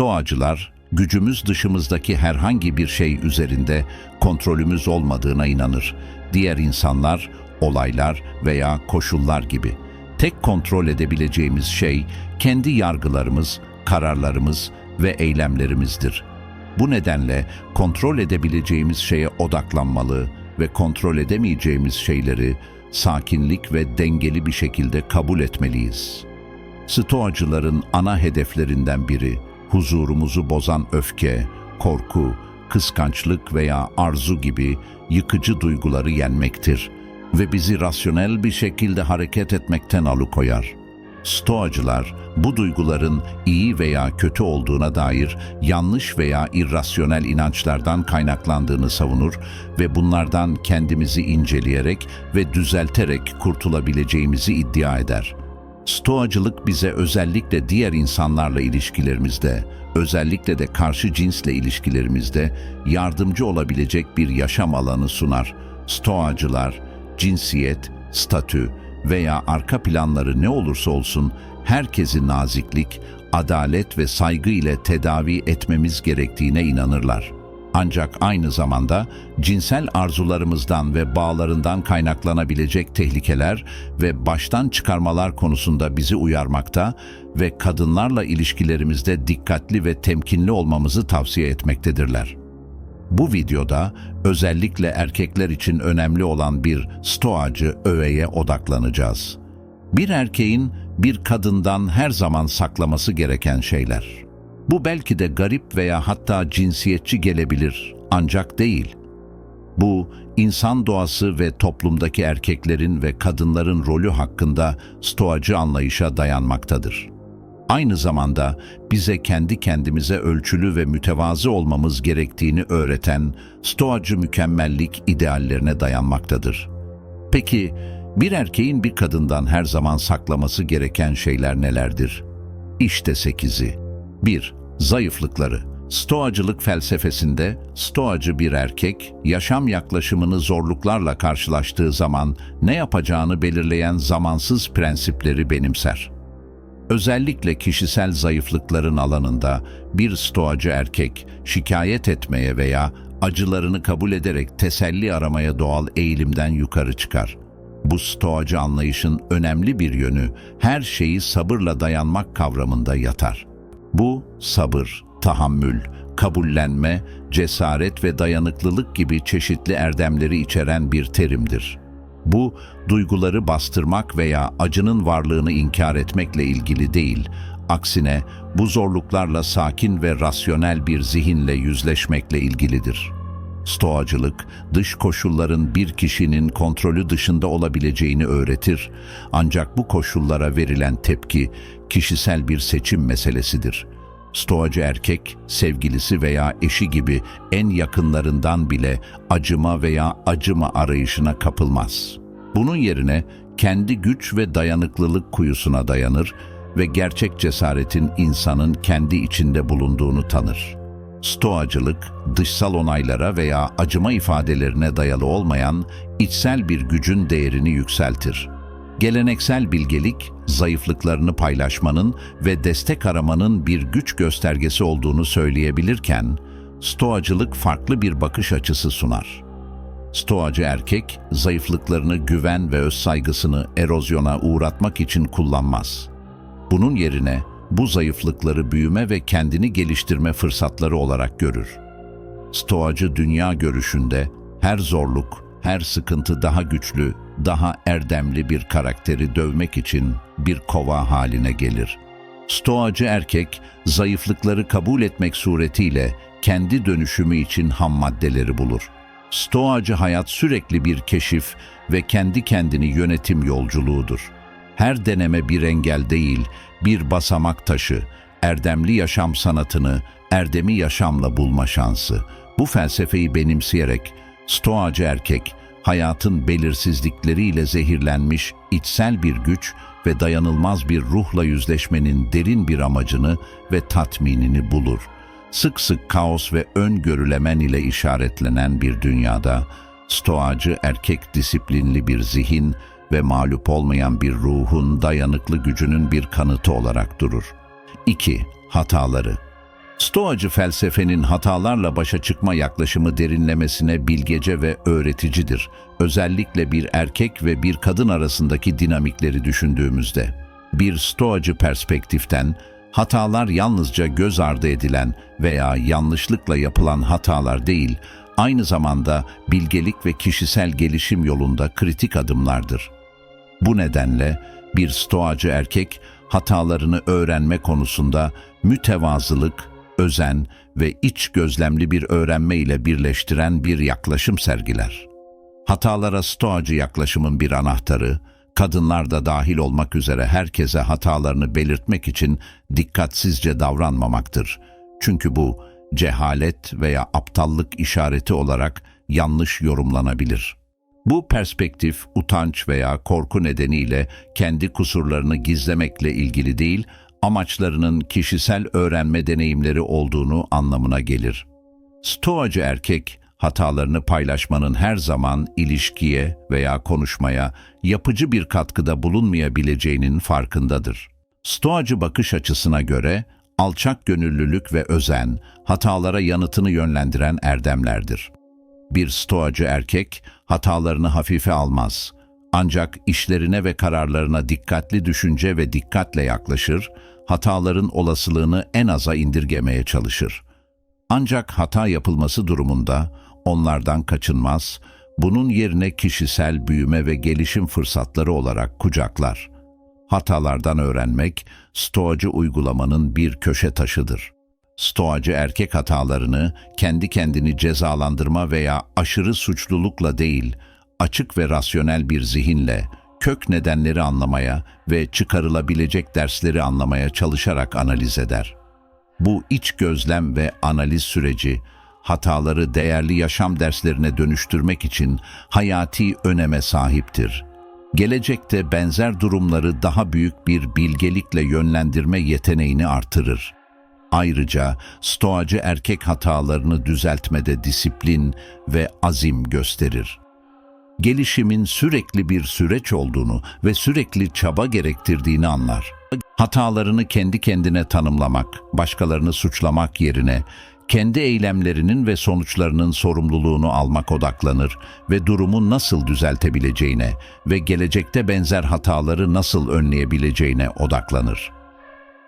Stoacılar, gücümüz dışımızdaki herhangi bir şey üzerinde kontrolümüz olmadığına inanır. Diğer insanlar, olaylar veya koşullar gibi. Tek kontrol edebileceğimiz şey kendi yargılarımız, kararlarımız ve eylemlerimizdir. Bu nedenle kontrol edebileceğimiz şeye odaklanmalı ve kontrol edemeyeceğimiz şeyleri sakinlik ve dengeli bir şekilde kabul etmeliyiz. Stoacıların ana hedeflerinden biri huzurumuzu bozan öfke, korku, kıskançlık veya arzu gibi yıkıcı duyguları yenmektir ve bizi rasyonel bir şekilde hareket etmekten alıkoyar. Stoacılar bu duyguların iyi veya kötü olduğuna dair yanlış veya irrasyonel inançlardan kaynaklandığını savunur ve bunlardan kendimizi inceleyerek ve düzelterek kurtulabileceğimizi iddia eder. Stoacılık bize özellikle diğer insanlarla ilişkilerimizde, özellikle de karşı cinsle ilişkilerimizde yardımcı olabilecek bir yaşam alanı sunar. Stoacılar, cinsiyet, statü veya arka planları ne olursa olsun herkesi naziklik, adalet ve saygı ile tedavi etmemiz gerektiğine inanırlar. Ancak aynı zamanda cinsel arzularımızdan ve bağlarından kaynaklanabilecek tehlikeler ve baştan çıkarmalar konusunda bizi uyarmakta ve kadınlarla ilişkilerimizde dikkatli ve temkinli olmamızı tavsiye etmektedirler. Bu videoda özellikle erkekler için önemli olan bir stoacı öğeye odaklanacağız. Bir erkeğin bir kadından her zaman saklaması gereken şeyler. Bu belki de garip veya hatta cinsiyetçi gelebilir ancak değil. Bu insan doğası ve toplumdaki erkeklerin ve kadınların rolü hakkında stoacı anlayışa dayanmaktadır. Aynı zamanda bize kendi kendimize ölçülü ve mütevazı olmamız gerektiğini öğreten stoacı mükemmellik ideallerine dayanmaktadır. Peki bir erkeğin bir kadından her zaman saklaması gereken şeyler nelerdir? İşte sekizi. 1. Zayıflıkları. Stoacılık felsefesinde stoacı bir erkek yaşam yaklaşımını zorluklarla karşılaştığı zaman ne yapacağını belirleyen zamansız prensipleri benimser. Özellikle kişisel zayıflıkların alanında bir stoacı erkek şikayet etmeye veya acılarını kabul ederek teselli aramaya doğal eğilimden yukarı çıkar. Bu stoacı anlayışın önemli bir yönü her şeyi sabırla dayanmak kavramında yatar. Bu sabır, tahammül, kabullenme, cesaret ve dayanıklılık gibi çeşitli erdemleri içeren bir terimdir. Bu, duyguları bastırmak veya acının varlığını inkar etmekle ilgili değil, aksine bu zorluklarla sakin ve rasyonel bir zihinle yüzleşmekle ilgilidir. Stoacılık, dış koşulların bir kişinin kontrolü dışında olabileceğini öğretir. Ancak bu koşullara verilen tepki kişisel bir seçim meselesidir. Stoacı erkek, sevgilisi veya eşi gibi en yakınlarından bile acıma veya acıma arayışına kapılmaz. Bunun yerine kendi güç ve dayanıklılık kuyusuna dayanır ve gerçek cesaretin insanın kendi içinde bulunduğunu tanır. Stoacılık, dışsal onaylara veya acıma ifadelerine dayalı olmayan içsel bir gücün değerini yükseltir. Geleneksel bilgelik, zayıflıklarını paylaşmanın ve destek aramanın bir güç göstergesi olduğunu söyleyebilirken, Stoacılık farklı bir bakış açısı sunar. Stoacı erkek, zayıflıklarını güven ve öz saygısını erozyona uğratmak için kullanmaz. Bunun yerine bu zayıflıkları büyüme ve kendini geliştirme fırsatları olarak görür. Stoacı dünya görüşünde her zorluk, her sıkıntı daha güçlü, daha erdemli bir karakteri dövmek için bir kova haline gelir. Stoacı erkek, zayıflıkları kabul etmek suretiyle kendi dönüşümü için ham maddeleri bulur. Stoacı hayat sürekli bir keşif ve kendi kendini yönetim yolculuğudur. Her deneme bir engel değil, bir basamak taşı, erdemli yaşam sanatını, erdemi yaşamla bulma şansı. Bu felsefeyi benimseyerek Stoacı erkek, hayatın belirsizlikleriyle zehirlenmiş içsel bir güç ve dayanılmaz bir ruhla yüzleşmenin derin bir amacını ve tatminini bulur. Sık sık kaos ve öngörülemen ile işaretlenen bir dünyada, stoacı erkek disiplinli bir zihin ve mağlup olmayan bir ruhun dayanıklı gücünün bir kanıtı olarak durur. 2. Hataları Stoacı felsefenin hatalarla başa çıkma yaklaşımı derinlemesine bilgece ve öğreticidir. Özellikle bir erkek ve bir kadın arasındaki dinamikleri düşündüğümüzde. Bir stoacı perspektiften hatalar yalnızca göz ardı edilen veya yanlışlıkla yapılan hatalar değil, aynı zamanda bilgelik ve kişisel gelişim yolunda kritik adımlardır. Bu nedenle bir stoacı erkek hatalarını öğrenme konusunda mütevazılık, özen ve iç gözlemli bir öğrenme ile birleştiren bir yaklaşım sergiler. Hatalara stoacı yaklaşımın bir anahtarı, kadınlar da dahil olmak üzere herkese hatalarını belirtmek için dikkatsizce davranmamaktır. Çünkü bu cehalet veya aptallık işareti olarak yanlış yorumlanabilir. Bu perspektif utanç veya korku nedeniyle kendi kusurlarını gizlemekle ilgili değil, amaçlarının kişisel öğrenme deneyimleri olduğunu anlamına gelir. Stoacı erkek, hatalarını paylaşmanın her zaman ilişkiye veya konuşmaya yapıcı bir katkıda bulunmayabileceğinin farkındadır. Stoacı bakış açısına göre, alçak gönüllülük ve özen, hatalara yanıtını yönlendiren erdemlerdir. Bir stoacı erkek, hatalarını hafife almaz. Ancak işlerine ve kararlarına dikkatli düşünce ve dikkatle yaklaşır, hataların olasılığını en aza indirgemeye çalışır. Ancak hata yapılması durumunda onlardan kaçınmaz, bunun yerine kişisel büyüme ve gelişim fırsatları olarak kucaklar. Hatalardan öğrenmek, stoacı uygulamanın bir köşe taşıdır. Stoacı erkek hatalarını kendi kendini cezalandırma veya aşırı suçlulukla değil, açık ve rasyonel bir zihinle, kök nedenleri anlamaya ve çıkarılabilecek dersleri anlamaya çalışarak analiz eder. Bu iç gözlem ve analiz süreci, hataları değerli yaşam derslerine dönüştürmek için hayati öneme sahiptir. Gelecekte benzer durumları daha büyük bir bilgelikle yönlendirme yeteneğini artırır. Ayrıca stoacı erkek hatalarını düzeltmede disiplin ve azim gösterir. Gelişimin sürekli bir süreç olduğunu ve sürekli çaba gerektirdiğini anlar. Hatalarını kendi kendine tanımlamak, başkalarını suçlamak yerine kendi eylemlerinin ve sonuçlarının sorumluluğunu almak odaklanır ve durumu nasıl düzeltebileceğine ve gelecekte benzer hataları nasıl önleyebileceğine odaklanır.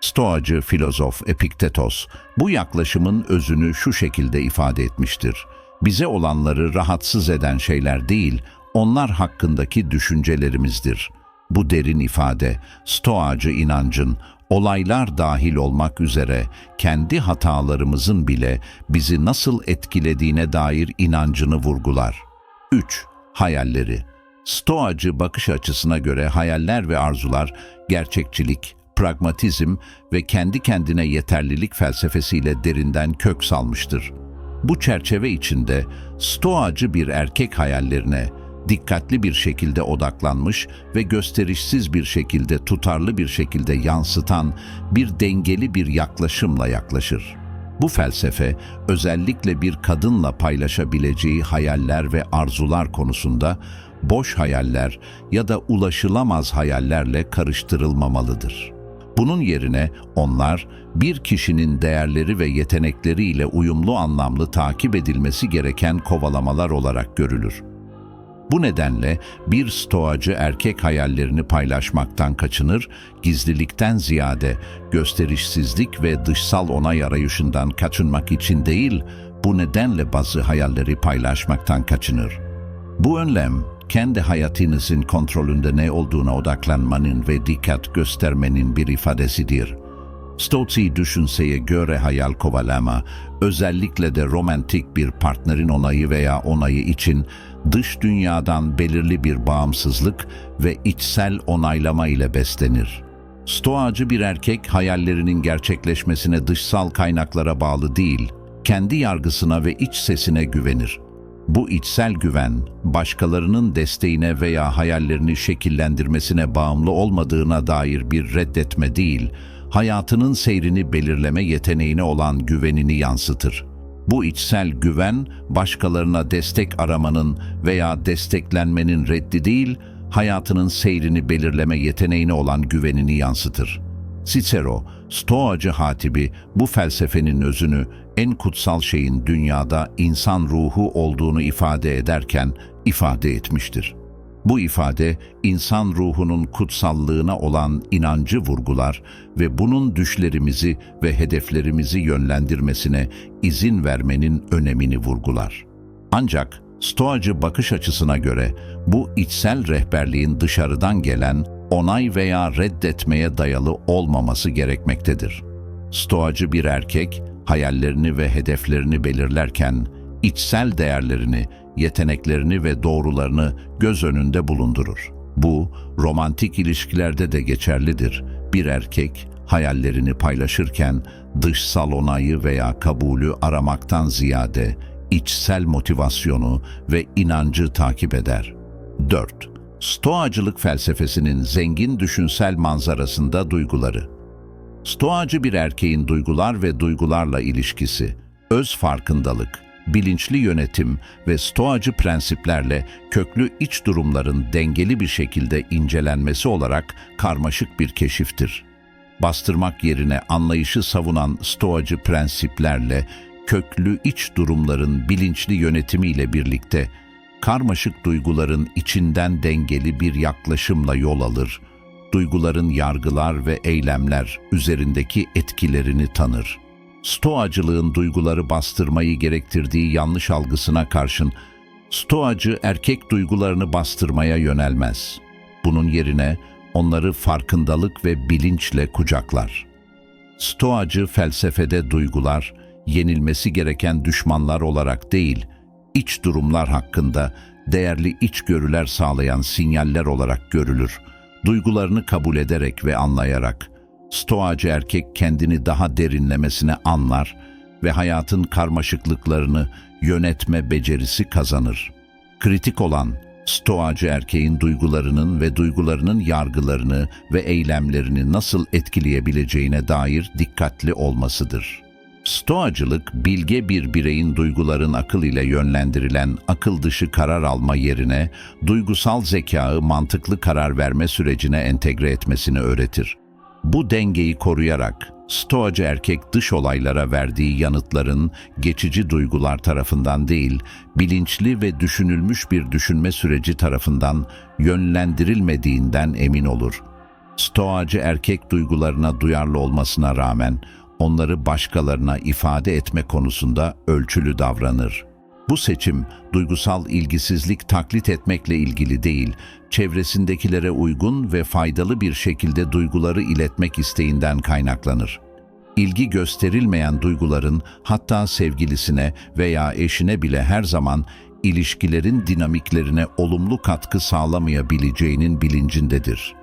Stoacı filozof Epiktetos bu yaklaşımın özünü şu şekilde ifade etmiştir. Bize olanları rahatsız eden şeyler değil, onlar hakkındaki düşüncelerimizdir. Bu derin ifade, Stoacı inancın, olaylar dahil olmak üzere kendi hatalarımızın bile bizi nasıl etkilediğine dair inancını vurgular. 3. Hayalleri Stoacı bakış açısına göre hayaller ve arzular gerçekçilik, pragmatizm ve kendi kendine yeterlilik felsefesiyle derinden kök salmıştır. Bu çerçeve içinde stoacı bir erkek hayallerine dikkatli bir şekilde odaklanmış ve gösterişsiz bir şekilde tutarlı bir şekilde yansıtan bir dengeli bir yaklaşımla yaklaşır. Bu felsefe özellikle bir kadınla paylaşabileceği hayaller ve arzular konusunda boş hayaller ya da ulaşılamaz hayallerle karıştırılmamalıdır. Bunun yerine onlar bir kişinin değerleri ve yetenekleriyle uyumlu anlamlı takip edilmesi gereken kovalamalar olarak görülür. Bu nedenle bir stoacı erkek hayallerini paylaşmaktan kaçınır, gizlilikten ziyade gösterişsizlik ve dışsal onay arayışından kaçınmak için değil, bu nedenle bazı hayalleri paylaşmaktan kaçınır. Bu önlem, kendi hayatınızın kontrolünde ne olduğuna odaklanmanın ve dikkat göstermenin bir ifadesidir. Stoci düşünseye göre hayal kovalama, özellikle de romantik bir partnerin onayı veya onayı için dış dünyadan belirli bir bağımsızlık ve içsel onaylama ile beslenir. Stoacı bir erkek hayallerinin gerçekleşmesine dışsal kaynaklara bağlı değil, kendi yargısına ve iç sesine güvenir. Bu içsel güven, başkalarının desteğine veya hayallerini şekillendirmesine bağımlı olmadığına dair bir reddetme değil, hayatının seyrini belirleme yeteneğine olan güvenini yansıtır. Bu içsel güven, başkalarına destek aramanın veya desteklenmenin reddi değil, hayatının seyrini belirleme yeteneğine olan güvenini yansıtır. Cicero, Stoacı hatibi bu felsefenin özünü en kutsal şeyin dünyada insan ruhu olduğunu ifade ederken ifade etmiştir. Bu ifade insan ruhunun kutsallığına olan inancı vurgular ve bunun düşlerimizi ve hedeflerimizi yönlendirmesine izin vermenin önemini vurgular. Ancak Stoacı bakış açısına göre bu içsel rehberliğin dışarıdan gelen onay veya reddetmeye dayalı olmaması gerekmektedir. Stoacı bir erkek hayallerini ve hedeflerini belirlerken içsel değerlerini, yeteneklerini ve doğrularını göz önünde bulundurur. Bu romantik ilişkilerde de geçerlidir. Bir erkek hayallerini paylaşırken dışsal onayı veya kabulü aramaktan ziyade içsel motivasyonu ve inancı takip eder. 4. Stoacılık felsefesinin zengin düşünsel manzarasında duyguları. Stoacı bir erkeğin duygular ve duygularla ilişkisi, öz farkındalık, bilinçli yönetim ve stoacı prensiplerle köklü iç durumların dengeli bir şekilde incelenmesi olarak karmaşık bir keşiftir. Bastırmak yerine anlayışı savunan stoacı prensiplerle köklü iç durumların bilinçli yönetimiyle birlikte karmaşık duyguların içinden dengeli bir yaklaşımla yol alır, duyguların yargılar ve eylemler üzerindeki etkilerini tanır. Stoacılığın duyguları bastırmayı gerektirdiği yanlış algısına karşın, Stoacı erkek duygularını bastırmaya yönelmez. Bunun yerine onları farkındalık ve bilinçle kucaklar. Stoacı felsefede duygular, yenilmesi gereken düşmanlar olarak değil, iç durumlar hakkında değerli içgörüler sağlayan sinyaller olarak görülür. Duygularını kabul ederek ve anlayarak, Stoacı erkek kendini daha derinlemesine anlar ve hayatın karmaşıklıklarını yönetme becerisi kazanır. Kritik olan, Stoacı erkeğin duygularının ve duygularının yargılarını ve eylemlerini nasıl etkileyebileceğine dair dikkatli olmasıdır. Stoacılık, bilge bir bireyin duyguların akıl ile yönlendirilen akıl dışı karar alma yerine duygusal zekağı mantıklı karar verme sürecine entegre etmesini öğretir. Bu dengeyi koruyarak Stoacı erkek dış olaylara verdiği yanıtların geçici duygular tarafından değil, bilinçli ve düşünülmüş bir düşünme süreci tarafından yönlendirilmediğinden emin olur. Stoacı erkek duygularına duyarlı olmasına rağmen onları başkalarına ifade etme konusunda ölçülü davranır. Bu seçim duygusal ilgisizlik taklit etmekle ilgili değil, çevresindekilere uygun ve faydalı bir şekilde duyguları iletmek isteğinden kaynaklanır. İlgi gösterilmeyen duyguların hatta sevgilisine veya eşine bile her zaman ilişkilerin dinamiklerine olumlu katkı sağlamayabileceğinin bilincindedir.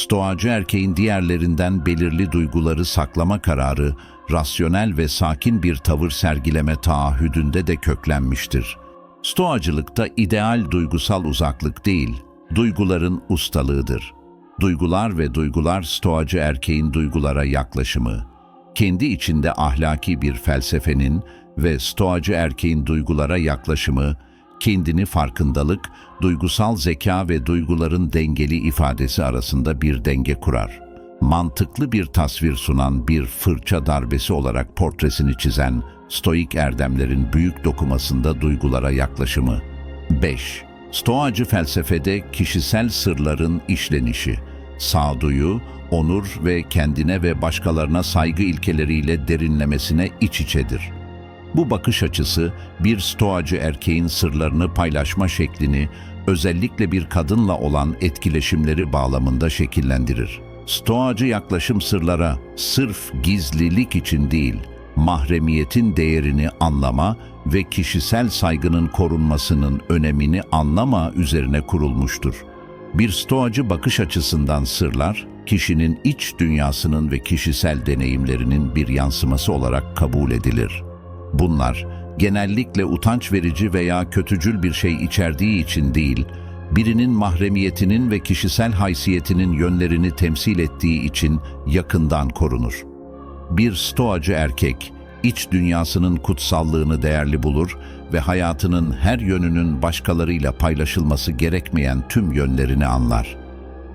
Stoacı erkeğin diğerlerinden belirli duyguları saklama kararı, rasyonel ve sakin bir tavır sergileme taahhüdünde de köklenmiştir. Stoacılıkta ideal duygusal uzaklık değil, duyguların ustalığıdır. Duygular ve duygular stoacı erkeğin duygulara yaklaşımı, kendi içinde ahlaki bir felsefenin ve stoacı erkeğin duygulara yaklaşımı, kendini farkındalık, duygusal zeka ve duyguların dengeli ifadesi arasında bir denge kurar. Mantıklı bir tasvir sunan bir fırça darbesi olarak portresini çizen stoik erdemlerin büyük dokumasında duygulara yaklaşımı. 5. Stoacı felsefede kişisel sırların işlenişi, sağduyu, onur ve kendine ve başkalarına saygı ilkeleriyle derinlemesine iç içedir. Bu bakış açısı bir stoacı erkeğin sırlarını paylaşma şeklini özellikle bir kadınla olan etkileşimleri bağlamında şekillendirir. Stoacı yaklaşım sırlara sırf gizlilik için değil, mahremiyetin değerini anlama ve kişisel saygının korunmasının önemini anlama üzerine kurulmuştur. Bir stoacı bakış açısından sırlar, kişinin iç dünyasının ve kişisel deneyimlerinin bir yansıması olarak kabul edilir. Bunlar, genellikle utanç verici veya kötücül bir şey içerdiği için değil, birinin mahremiyetinin ve kişisel haysiyetinin yönlerini temsil ettiği için yakından korunur. Bir stoacı erkek, iç dünyasının kutsallığını değerli bulur ve hayatının her yönünün başkalarıyla paylaşılması gerekmeyen tüm yönlerini anlar.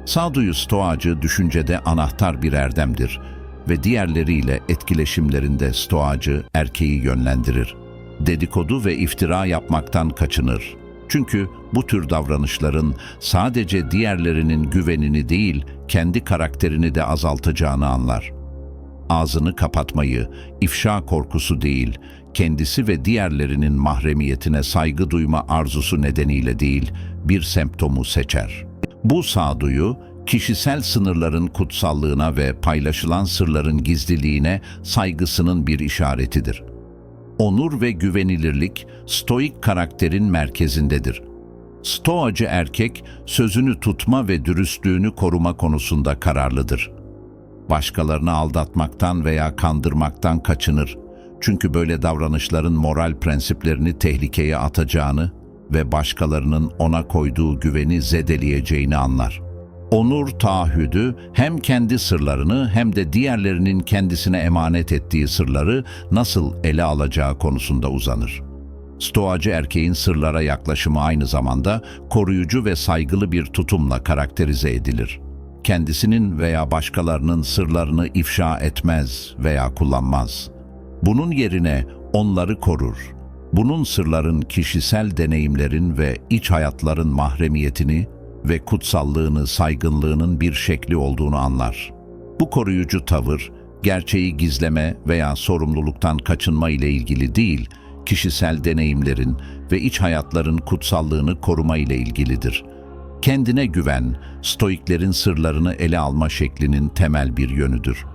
Sağduyu stoacı düşüncede anahtar bir erdemdir ve diğerleriyle etkileşimlerinde stoacı erkeği yönlendirir. Dedikodu ve iftira yapmaktan kaçınır. Çünkü bu tür davranışların sadece diğerlerinin güvenini değil, kendi karakterini de azaltacağını anlar. Ağzını kapatmayı, ifşa korkusu değil, kendisi ve diğerlerinin mahremiyetine saygı duyma arzusu nedeniyle değil, bir semptomu seçer. Bu sağduyu, kişisel sınırların kutsallığına ve paylaşılan sırların gizliliğine saygısının bir işaretidir. Onur ve güvenilirlik stoik karakterin merkezindedir. Stoacı erkek sözünü tutma ve dürüstlüğünü koruma konusunda kararlıdır. Başkalarını aldatmaktan veya kandırmaktan kaçınır. Çünkü böyle davranışların moral prensiplerini tehlikeye atacağını ve başkalarının ona koyduğu güveni zedeleyeceğini anlar. Onur taahhüdü hem kendi sırlarını hem de diğerlerinin kendisine emanet ettiği sırları nasıl ele alacağı konusunda uzanır. Stoacı erkeğin sırlara yaklaşımı aynı zamanda koruyucu ve saygılı bir tutumla karakterize edilir. Kendisinin veya başkalarının sırlarını ifşa etmez veya kullanmaz. Bunun yerine onları korur. Bunun sırların kişisel deneyimlerin ve iç hayatların mahremiyetini ve kutsallığını, saygınlığının bir şekli olduğunu anlar. Bu koruyucu tavır, gerçeği gizleme veya sorumluluktan kaçınma ile ilgili değil, kişisel deneyimlerin ve iç hayatların kutsallığını koruma ile ilgilidir. Kendine güven, stoiklerin sırlarını ele alma şeklinin temel bir yönüdür.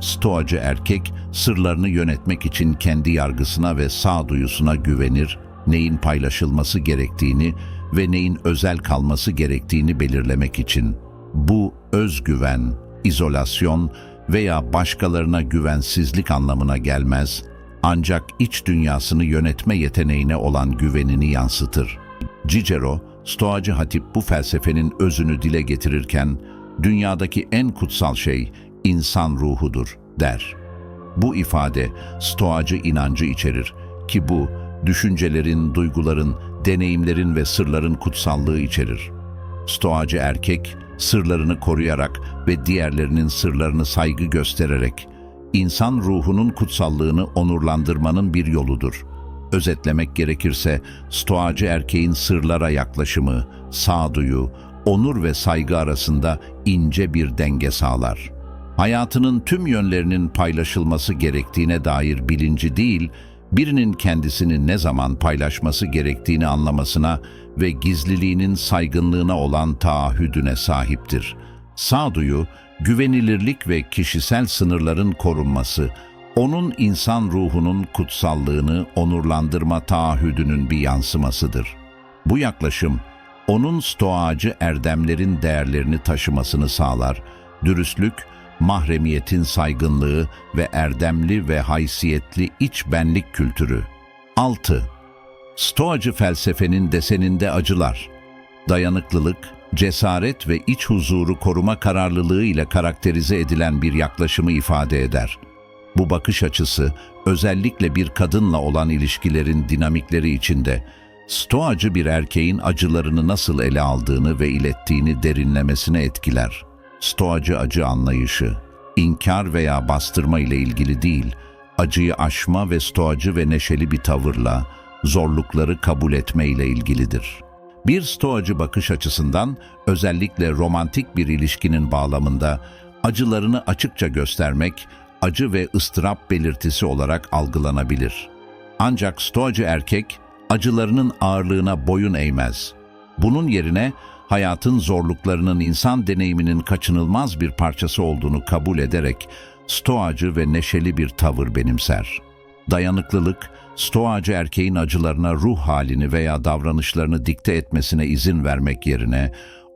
Stoacı erkek, sırlarını yönetmek için kendi yargısına ve sağduyusuna güvenir, neyin paylaşılması gerektiğini ve neyin özel kalması gerektiğini belirlemek için. Bu özgüven, izolasyon veya başkalarına güvensizlik anlamına gelmez, ancak iç dünyasını yönetme yeteneğine olan güvenini yansıtır. Cicero, Stoacı Hatip bu felsefenin özünü dile getirirken, dünyadaki en kutsal şey insan ruhudur der. Bu ifade Stoacı inancı içerir ki bu, düşüncelerin, duyguların, deneyimlerin ve sırların kutsallığı içerir. Stoacı erkek, sırlarını koruyarak ve diğerlerinin sırlarını saygı göstererek, insan ruhunun kutsallığını onurlandırmanın bir yoludur. Özetlemek gerekirse, stoacı erkeğin sırlara yaklaşımı, sağduyu, onur ve saygı arasında ince bir denge sağlar. Hayatının tüm yönlerinin paylaşılması gerektiğine dair bilinci değil, birinin kendisini ne zaman paylaşması gerektiğini anlamasına ve gizliliğinin saygınlığına olan taahhüdüne sahiptir. Sağduyu, güvenilirlik ve kişisel sınırların korunması, onun insan ruhunun kutsallığını onurlandırma taahhüdünün bir yansımasıdır. Bu yaklaşım, onun stoacı erdemlerin değerlerini taşımasını sağlar, dürüstlük, mahremiyetin saygınlığı ve erdemli ve haysiyetli iç benlik kültürü. 6. Stoacı felsefenin deseninde acılar, dayanıklılık, cesaret ve iç huzuru koruma kararlılığı ile karakterize edilen bir yaklaşımı ifade eder. Bu bakış açısı özellikle bir kadınla olan ilişkilerin dinamikleri içinde stoacı bir erkeğin acılarını nasıl ele aldığını ve ilettiğini derinlemesine etkiler. Stoacı acı anlayışı, inkar veya bastırma ile ilgili değil, acıyı aşma ve stoacı ve neşeli bir tavırla, zorlukları kabul etme ile ilgilidir. Bir stoacı bakış açısından, özellikle romantik bir ilişkinin bağlamında, acılarını açıkça göstermek, acı ve ıstırap belirtisi olarak algılanabilir. Ancak stoacı erkek, acılarının ağırlığına boyun eğmez. Bunun yerine, hayatın zorluklarının insan deneyiminin kaçınılmaz bir parçası olduğunu kabul ederek stoacı ve neşeli bir tavır benimser. Dayanıklılık, stoacı erkeğin acılarına ruh halini veya davranışlarını dikte etmesine izin vermek yerine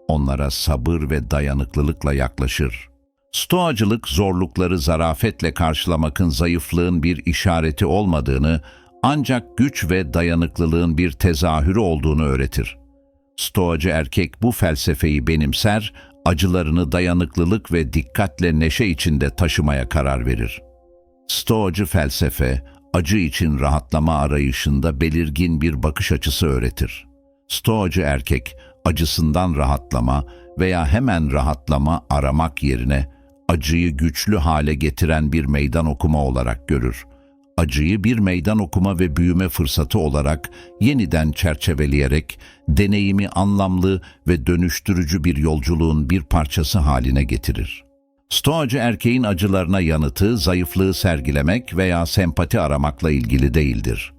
onlara sabır ve dayanıklılıkla yaklaşır. Stoacılık zorlukları zarafetle karşılamakın zayıflığın bir işareti olmadığını ancak güç ve dayanıklılığın bir tezahürü olduğunu öğretir. Stoacı erkek bu felsefeyi benimser, acılarını dayanıklılık ve dikkatle neşe içinde taşımaya karar verir. Stoacı felsefe, acı için rahatlama arayışında belirgin bir bakış açısı öğretir. Stoacı erkek, acısından rahatlama veya hemen rahatlama aramak yerine acıyı güçlü hale getiren bir meydan okuma olarak görür. Acıyı bir meydan okuma ve büyüme fırsatı olarak yeniden çerçeveleyerek deneyimi anlamlı ve dönüştürücü bir yolculuğun bir parçası haline getirir. Stoacı erkeğin acılarına yanıtı zayıflığı sergilemek veya sempati aramakla ilgili değildir.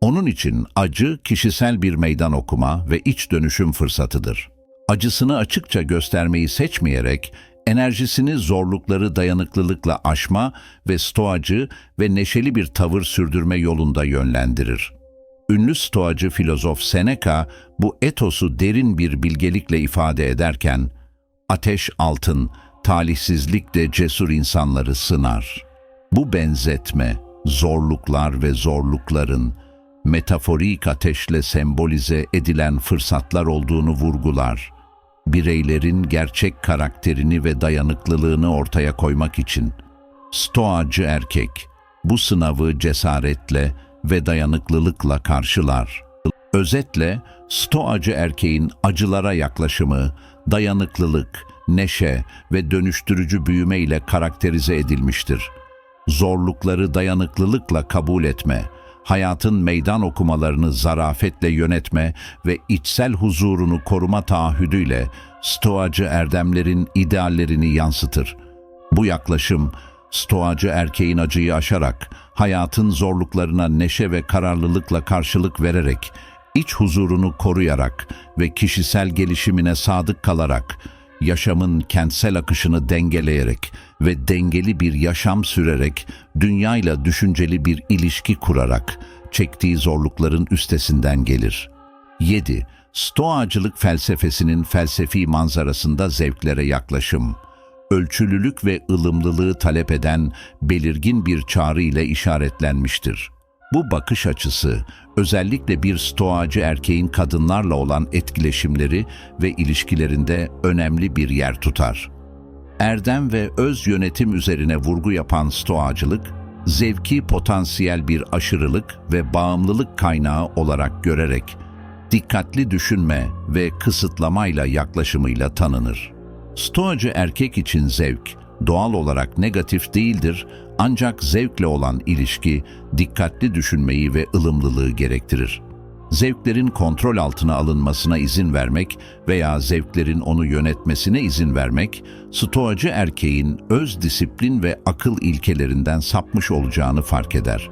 Onun için acı kişisel bir meydan okuma ve iç dönüşüm fırsatıdır. Acısını açıkça göstermeyi seçmeyerek enerjisini zorlukları dayanıklılıkla aşma ve stoacı ve neşeli bir tavır sürdürme yolunda yönlendirir. Ünlü stoacı filozof Seneca bu etosu derin bir bilgelikle ifade ederken, ateş altın, talihsizlikle cesur insanları sınar. Bu benzetme, zorluklar ve zorlukların, metaforik ateşle sembolize edilen fırsatlar olduğunu vurgular. Bireylerin gerçek karakterini ve dayanıklılığını ortaya koymak için. Stoacı erkek, bu sınavı cesaretle ve dayanıklılıkla karşılar. Özetle, stoacı erkeğin acılara yaklaşımı, dayanıklılık, neşe ve dönüştürücü büyüme ile karakterize edilmiştir. Zorlukları dayanıklılıkla kabul etme, hayatın meydan okumalarını zarafetle yönetme ve içsel huzurunu koruma taahhüdüyle stoacı erdemlerin ideallerini yansıtır. Bu yaklaşım, stoacı erkeğin acıyı aşarak, hayatın zorluklarına neşe ve kararlılıkla karşılık vererek, iç huzurunu koruyarak ve kişisel gelişimine sadık kalarak, yaşamın kentsel akışını dengeleyerek ve dengeli bir yaşam sürerek, dünyayla düşünceli bir ilişki kurarak, çektiği zorlukların üstesinden gelir. 7. Stoacılık felsefesinin felsefi manzarasında zevklere yaklaşım ölçülülük ve ılımlılığı talep eden belirgin bir çağrı ile işaretlenmiştir. Bu bakış açısı özellikle bir stoacı erkeğin kadınlarla olan etkileşimleri ve ilişkilerinde önemli bir yer tutar. Erdem ve öz yönetim üzerine vurgu yapan stoacılık, zevki potansiyel bir aşırılık ve bağımlılık kaynağı olarak görerek, dikkatli düşünme ve kısıtlamayla yaklaşımıyla tanınır. Stoacı erkek için zevk, doğal olarak negatif değildir ancak zevkle olan ilişki, dikkatli düşünmeyi ve ılımlılığı gerektirir. Zevklerin kontrol altına alınmasına izin vermek veya zevklerin onu yönetmesine izin vermek, stoacı erkeğin öz disiplin ve akıl ilkelerinden sapmış olacağını fark eder.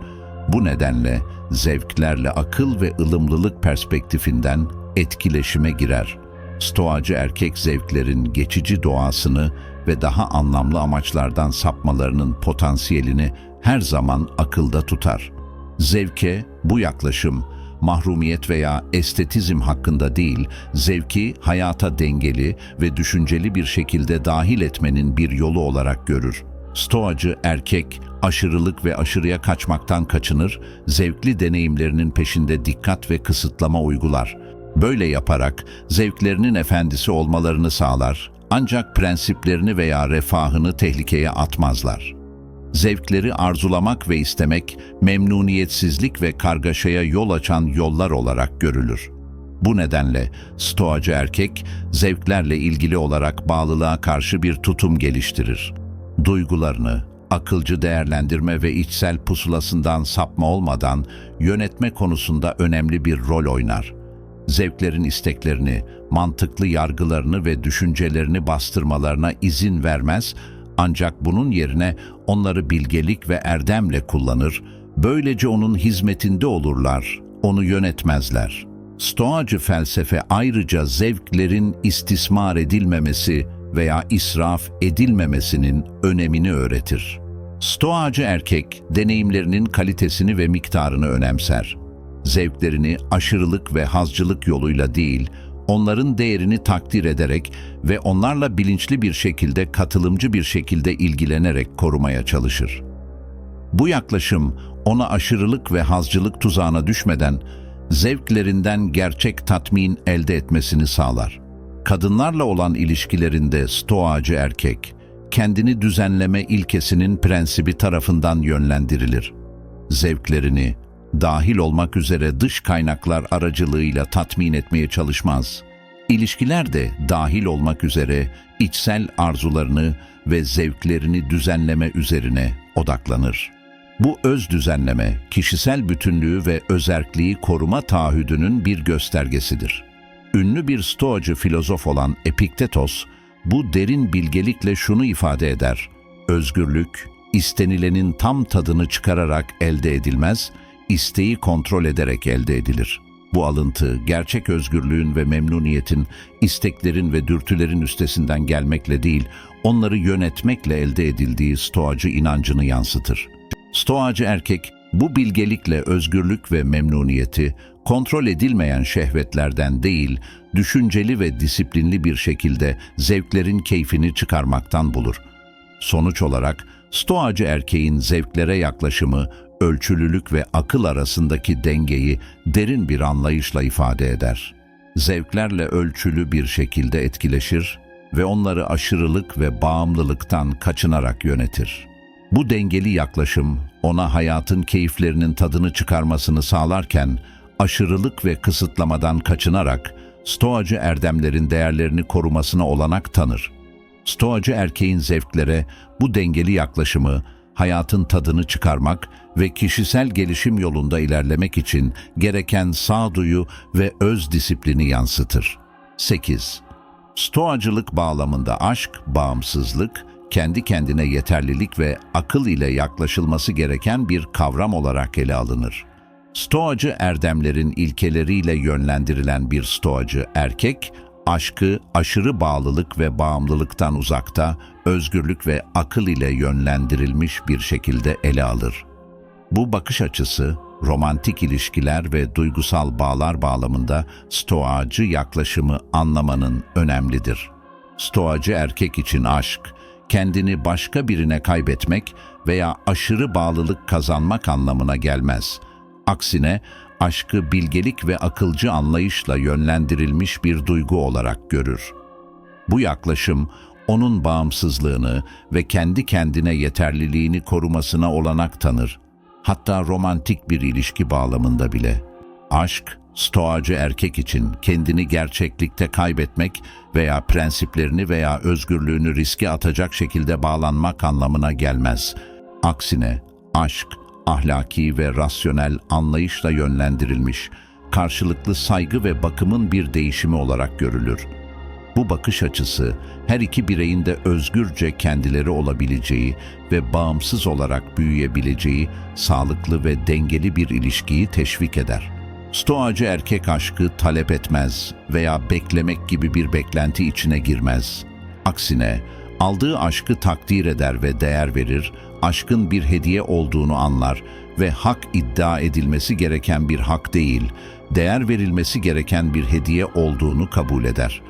Bu nedenle zevklerle akıl ve ılımlılık perspektifinden etkileşime girer. Stoacı erkek zevklerin geçici doğasını ve daha anlamlı amaçlardan sapmalarının potansiyelini her zaman akılda tutar. Zevke bu yaklaşım mahrumiyet veya estetizm hakkında değil, zevki hayata dengeli ve düşünceli bir şekilde dahil etmenin bir yolu olarak görür. Stoacı erkek aşırılık ve aşırıya kaçmaktan kaçınır, zevkli deneyimlerinin peşinde dikkat ve kısıtlama uygular. Böyle yaparak zevklerinin efendisi olmalarını sağlar, ancak prensiplerini veya refahını tehlikeye atmazlar. Zevkleri arzulamak ve istemek, memnuniyetsizlik ve kargaşaya yol açan yollar olarak görülür. Bu nedenle stoacı erkek, zevklerle ilgili olarak bağlılığa karşı bir tutum geliştirir. Duygularını, akılcı değerlendirme ve içsel pusulasından sapma olmadan yönetme konusunda önemli bir rol oynar zevklerin isteklerini, mantıklı yargılarını ve düşüncelerini bastırmalarına izin vermez ancak bunun yerine onları bilgelik ve erdemle kullanır, böylece onun hizmetinde olurlar, onu yönetmezler. Stoacı felsefe ayrıca zevklerin istismar edilmemesi veya israf edilmemesinin önemini öğretir. Stoacı erkek deneyimlerinin kalitesini ve miktarını önemser zevklerini aşırılık ve hazcılık yoluyla değil, onların değerini takdir ederek ve onlarla bilinçli bir şekilde, katılımcı bir şekilde ilgilenerek korumaya çalışır. Bu yaklaşım ona aşırılık ve hazcılık tuzağına düşmeden zevklerinden gerçek tatmin elde etmesini sağlar. Kadınlarla olan ilişkilerinde stoacı erkek, kendini düzenleme ilkesinin prensibi tarafından yönlendirilir. Zevklerini, dahil olmak üzere dış kaynaklar aracılığıyla tatmin etmeye çalışmaz. İlişkiler de dahil olmak üzere içsel arzularını ve zevklerini düzenleme üzerine odaklanır. Bu öz düzenleme, kişisel bütünlüğü ve özerkliği koruma taahhüdünün bir göstergesidir. Ünlü bir stoacı filozof olan Epiktetos, bu derin bilgelikle şunu ifade eder. Özgürlük, istenilenin tam tadını çıkararak elde edilmez, isteği kontrol ederek elde edilir. Bu alıntı, gerçek özgürlüğün ve memnuniyetin, isteklerin ve dürtülerin üstesinden gelmekle değil, onları yönetmekle elde edildiği stoacı inancını yansıtır. Stoacı erkek, bu bilgelikle özgürlük ve memnuniyeti, kontrol edilmeyen şehvetlerden değil, düşünceli ve disiplinli bir şekilde zevklerin keyfini çıkarmaktan bulur. Sonuç olarak, Stoacı erkeğin zevklere yaklaşımı, ölçülülük ve akıl arasındaki dengeyi derin bir anlayışla ifade eder. Zevklerle ölçülü bir şekilde etkileşir ve onları aşırılık ve bağımlılıktan kaçınarak yönetir. Bu dengeli yaklaşım ona hayatın keyiflerinin tadını çıkarmasını sağlarken aşırılık ve kısıtlamadan kaçınarak stoacı erdemlerin değerlerini korumasına olanak tanır. Stoacı erkeğin zevklere bu dengeli yaklaşımı hayatın tadını çıkarmak ve kişisel gelişim yolunda ilerlemek için gereken sağduyu ve öz disiplini yansıtır. 8. Stoacılık bağlamında aşk, bağımsızlık, kendi kendine yeterlilik ve akıl ile yaklaşılması gereken bir kavram olarak ele alınır. Stoacı erdemlerin ilkeleriyle yönlendirilen bir stoacı erkek, aşkı aşırı bağlılık ve bağımlılıktan uzakta, özgürlük ve akıl ile yönlendirilmiş bir şekilde ele alır. Bu bakış açısı, romantik ilişkiler ve duygusal bağlar bağlamında stoacı yaklaşımı anlamanın önemlidir. Stoacı erkek için aşk, kendini başka birine kaybetmek veya aşırı bağlılık kazanmak anlamına gelmez. Aksine aşkı bilgelik ve akılcı anlayışla yönlendirilmiş bir duygu olarak görür. Bu yaklaşım onun bağımsızlığını ve kendi kendine yeterliliğini korumasına olanak tanır. Hatta romantik bir ilişki bağlamında bile. Aşk, stoacı erkek için kendini gerçeklikte kaybetmek veya prensiplerini veya özgürlüğünü riske atacak şekilde bağlanmak anlamına gelmez. Aksine aşk, ahlaki ve rasyonel anlayışla yönlendirilmiş, karşılıklı saygı ve bakımın bir değişimi olarak görülür. Bu bakış açısı her iki bireyin de özgürce kendileri olabileceği ve bağımsız olarak büyüyebileceği sağlıklı ve dengeli bir ilişkiyi teşvik eder. Stoacı erkek aşkı talep etmez veya beklemek gibi bir beklenti içine girmez. Aksine aldığı aşkı takdir eder ve değer verir, aşkın bir hediye olduğunu anlar ve hak iddia edilmesi gereken bir hak değil, değer verilmesi gereken bir hediye olduğunu kabul eder.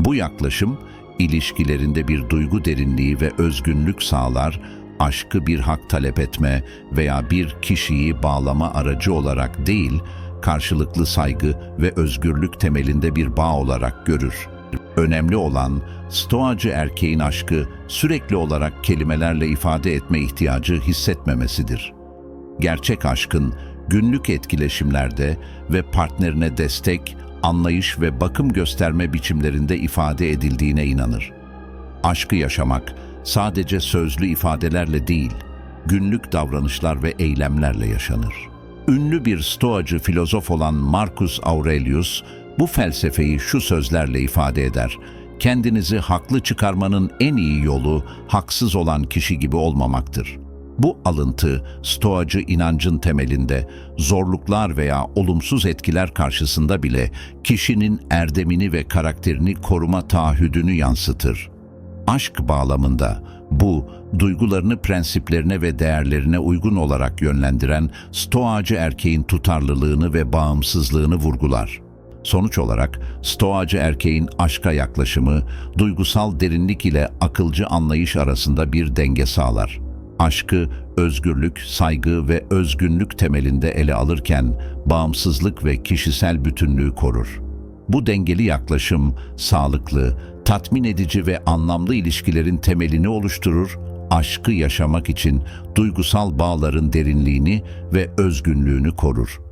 Bu yaklaşım, ilişkilerinde bir duygu derinliği ve özgünlük sağlar, aşkı bir hak talep etme veya bir kişiyi bağlama aracı olarak değil, karşılıklı saygı ve özgürlük temelinde bir bağ olarak görür. Önemli olan stoacı erkeğin aşkı sürekli olarak kelimelerle ifade etme ihtiyacı hissetmemesidir. Gerçek aşkın günlük etkileşimlerde ve partnerine destek, anlayış ve bakım gösterme biçimlerinde ifade edildiğine inanır. Aşkı yaşamak sadece sözlü ifadelerle değil, günlük davranışlar ve eylemlerle yaşanır. Ünlü bir stoacı filozof olan Marcus Aurelius bu felsefeyi şu sözlerle ifade eder. Kendinizi haklı çıkarmanın en iyi yolu haksız olan kişi gibi olmamaktır. Bu alıntı stoacı inancın temelinde zorluklar veya olumsuz etkiler karşısında bile kişinin erdemini ve karakterini koruma taahhüdünü yansıtır. Aşk bağlamında bu, duygularını prensiplerine ve değerlerine uygun olarak yönlendiren stoacı erkeğin tutarlılığını ve bağımsızlığını vurgular. Sonuç olarak stoacı erkeğin aşka yaklaşımı, duygusal derinlik ile akılcı anlayış arasında bir denge sağlar. Aşkı, özgürlük, saygı ve özgünlük temelinde ele alırken bağımsızlık ve kişisel bütünlüğü korur. Bu dengeli yaklaşım sağlıklı, tatmin edici ve anlamlı ilişkilerin temelini oluşturur, aşkı yaşamak için duygusal bağların derinliğini ve özgünlüğünü korur.